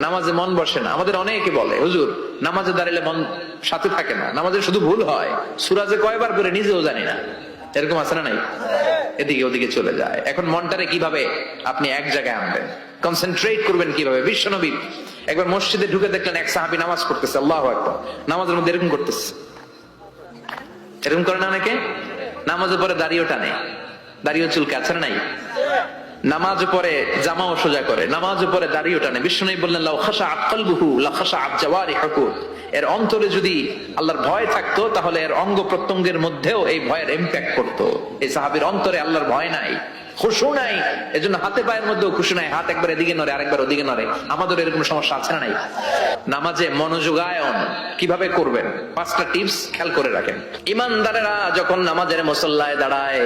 নামাজে মন বসে না। আমাদের অনেকে বলে, হুজুর, নামাজে দাঁড়ালে মন সাথে থাকে না। নামাজে শুধু ভুল হয়। সুরাজে কয়বার করে নিজেও জানি না। এরকম আছে না নাই? এদিকে ওদিকে চলে যায়। এখন মনটারে কীভাবে আপনি এক জায়গায় আনবেন? কনসেন্ট্রেট করবেন কীভাবে? বিশ্বনবী একবার মসজিদে ঢুকে দেখলেন এক সাহাবি নামাজ করতেছে আল্লাহ একবার নামাজের মধ্যে এরকম করতেছে। এরকম করে না অনেকে? নামাজের পরে দাঁড়িয়েও টানে। দাঁড়িয়ে চুলকে আছে না নাই? নামাজ পরে জামা ও সোজা করে, নামাজ পরে দাঁড়িয়ে টানে। বিষ্ণু বললেন, লাউ খাসা আক্কাল বহু লাখাসা আবজাওয়ারি হাকুর এর অন্তরে যদি আল্লাহর ভয় থাকতো, তাহলে এর অঙ্গ প্রত্যঙ্গের মধ্যেও এই ভয়ের ইম্প্যাক্ট করতো এই সাহাবির অন্তরে আল্লাহর ভয় নাই। খুশু নাই, এজন্য হাতে পায়ের মধ্যেও খুশি নাই, হাত একবার এদিকে নড়ে, আরেকবার ওদিকে নড়ে। আমাদের এরকম সমস্যা আছে না নাই? নামাজে মনোযোগায়ন কীভাবে করবেন? পাঁচটা টিপস খেয়াল করে রাখেন। ইমানদারেরা যখন নামাজের মুসল্লায় দাঁড়ায়,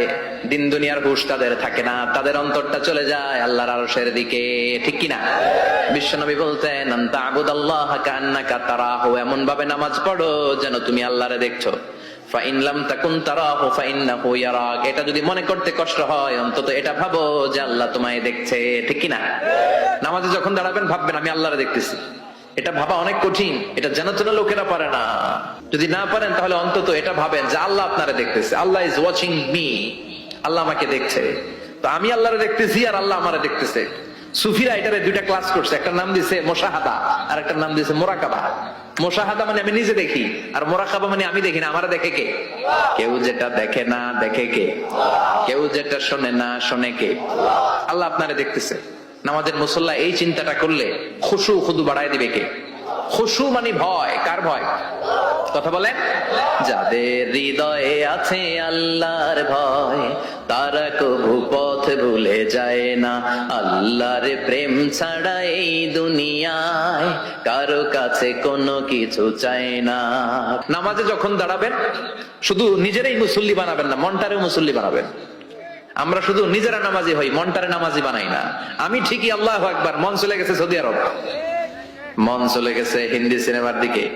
দিন দুনিয়ার হুশ তাদের থাকে না, তাদের অন্তরটা চলে যায় আল্লাহর আরশের দিকে, ঠিক কিনা? বিশ্বনবী বলতেন আন্তা আবুদ আল্লাহ কান্নাকা তারাহু এমন ভাবে নামাজ পড়ো যেন তুমি আল্লাহরে দেখছ। যদি অন্তত এটা যে আল্লাহ না। পারেন, তাহলে অন্তত এটা ভাবেন যে আল্লাহ আপনারা দেখতেছে। Allah is watching me Allah আমাকে দেখছে। তো আমি আল্লাহরে দেখতেছি আর আল্লাহ আমারে দেখতেছে। সুফিরা এটারে দুইটা ক্লাস করছে। একটা নাম দিছে মোশাহাদা, আর একটা নাম দিছে মোরাকাবা। মোশাহাদা মানে আমি নিজে দেখি, আর মোরাকাবা মানে আমি দেখি না, আমার দেখে কে? কেউ যেটা দেখে না, দেখে কে? কেউ যেটা শোনে না, শোনে কে? আল্লাহ আপনারে দেখতেছে। নামাজের মুসল্লা এই চিন্তাটা করলে খুশু খুদু বাড়ায় দিবে কে? খুশু মানে ভয়, কার ভয়? কথা বলেন। যাদের হৃদয়ে আছে আল্লাহর ভয়, তারা কবু পথ ভুলে যায় না। আল্লাহর প্রেম ছাড়া এই দুনিয়ায় কারও কাছে কোনো কিছু চায় না। নামাজে যখন দাঁড়াবেন, শুধু নিজেরাই মুসল্লি বানাবেন না, মনটারেও মুসল্লি বানাবেন। আমরা শুধু নিজেরা নামাজি হই, মনটারে নামাজি বানাই না। আমি ঠিকই আল্লাহ একবার মন চলে গেছে সৌদি আরব। মন চলে গেছে হিন্দি সিনেমার দিকে।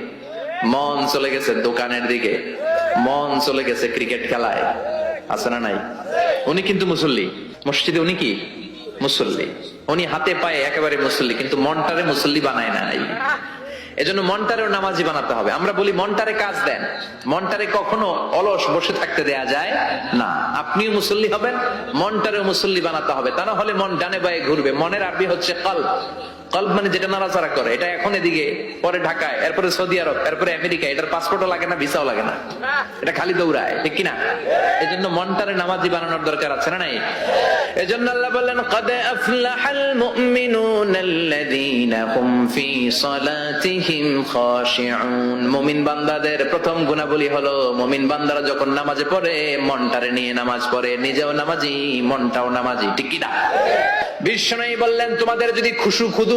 মন চলে গেছে দোকানের দিকে। মন চলে গেছে ক্রিকেট খেলায়। আছে না নাই? উনি কিন্তু মুসল্লি। মসজিদে উনি কি? মুসল্লি। উনি হাতে পায়ে একেবারে মুসল্লি, কিন্তু মনটারে মুসল্লি বানায় নাই। এজন্য মনটারেও নামাজি বানাতে হবে। আমরা বলি, মনটারে কাজ দেন। মনটারে কখনো অলস বসে থাকতে দেয়া যায় না। আপনিও মুসল্লি হবেন, মনটারেও মুসল্লি বানাতে হবে। তা না হলে মন ডানে বায়ে ঘুরবে। মনের আরবি হচ্ছে কল কল্প মানে যেটা নাড়াচাড়া করে, এটা এখন এদিকে, পরে ঢাকায়, এরপরে সৌদি আরব, এরপরে আমেরিকা, এটার পাসপোর্টও লাগে না, ভিসাও লাগে না। এটা খালি দৌড়ায়, ঠিক কিনা? এই জন্য মনটারে নামাজি বানানোর দরকার আছে না নাই? এজন্য আল্লাহ বললেন, কদ আফলাহাল মুমিনুন আল্লাযীনা হুম ফি সালাতিহিম খাশিউন। মুমিন বান্দাদের প্রথম গুণাবলী হলো, মুমিন বান্দারা যখন নামাজে পড়ে, মনটারে নিয়ে নামাজ পড়ে, নিজেও নামাজি, মনটাও নামাজি, ঠিক কিনা? বিশ্বনয়ী বললেন, তোমাদের যদি খুশু খুদু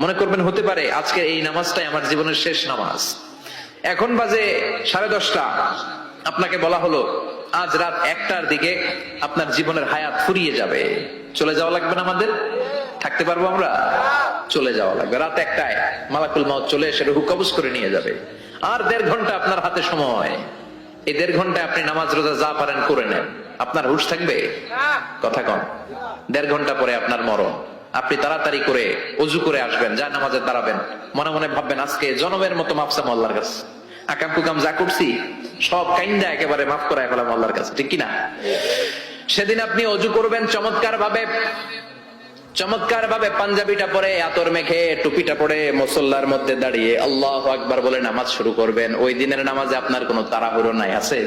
মনে করবেন হতে পারে আজকে এই নামাজটাই আমার জীবনের শেষ নামাজ। এখন বাজে সাড়ে দশটা। আপনাকে বলা হলো আজ রাত একটার দিকে আপনার জীবনের হায়াত ফুরিয়ে যাবে। চলে যাওয়া লাগবে না আমাদের? থাকতে পারব আমরা? চলে যাওয়া লাগবে। রাত একটায় মালাকুল মাউত চলে এসে রুহু কবজ করে নিয়ে যাবে। আর দেড় ঘণ্টা আপনার হাতে সময়। এই দেড় ঘন্টায় আপনি নামাজ রোজা যা পারেন করে নেন। আপনার হুশ থাকবে? কথা কন। দেড় ঘণ্টা পরে আপনার মরণ। আপনি তাড়াতাড়ি করে অজু করে আসবেন, যা নামাজে দাঁড়াবেন। মনে মনে ভাববেন, আজকে জনমের মতো মাপসা আল্লাহর কাছে। আকাম কুকাম যা করছি, সব কাইন্দা একেবারে মাফ করা ফেলাম আল্লাহর কাছে, ঠিক কিনা? সেদিন আপনি অজু করবেন চমৎকার ভাবে চমৎকার ভাবে পাঞ্জাবিটা পরে আতর মেখে টুপিটা পরে মুসল্লার মধ্যে দাঁড়িয়ে আল্লাহ আকবার বলে নামাজ শুরু করবেন। ওই দিনের নামাজে আপনার কোনো তাড়াহুড়ো নাই, আছে?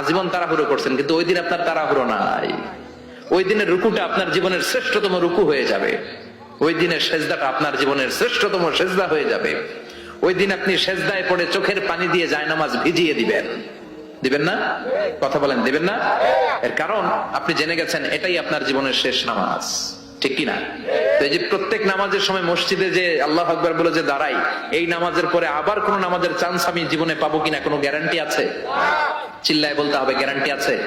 আজীবন তাড়াহুড়ো করছেন, কিন্তু ওই দিন আপনার তাড়াহুড়ো নাই। ওই দিনের রুকুটা আপনার জীবনের শ্রেষ্ঠতম রুকু হয়ে যাবে। ওই দিনের সেজদাটা আপনার জীবনের শ্রেষ্ঠতম সেজদা হয়ে যাবে। ওই দিন আপনি সেজদায় পড়ে চোখের পানি দিয়ে যায় নামাজ ভিজিয়ে দিবেন। দিবেন না? কথা বলেন, দিবেন না? এর কারণ, আপনি জেনে গেছেন, এটাই আপনার জীবনের শেষ নামাজ। ঠিক কিনা? তো এই যে প্রত্যেক নামাজের সময় মসজিদে যে আল্লাহ আকবর বলে যে দাঁড়াই, এই নামাজের পরে আবার কোন নামাজের চান্স আমি জীবনে পাবো কিনা কোনো গ্যারান্টি আছে? চিল্লায় বলতে হবে গ্যারান্টি আছে?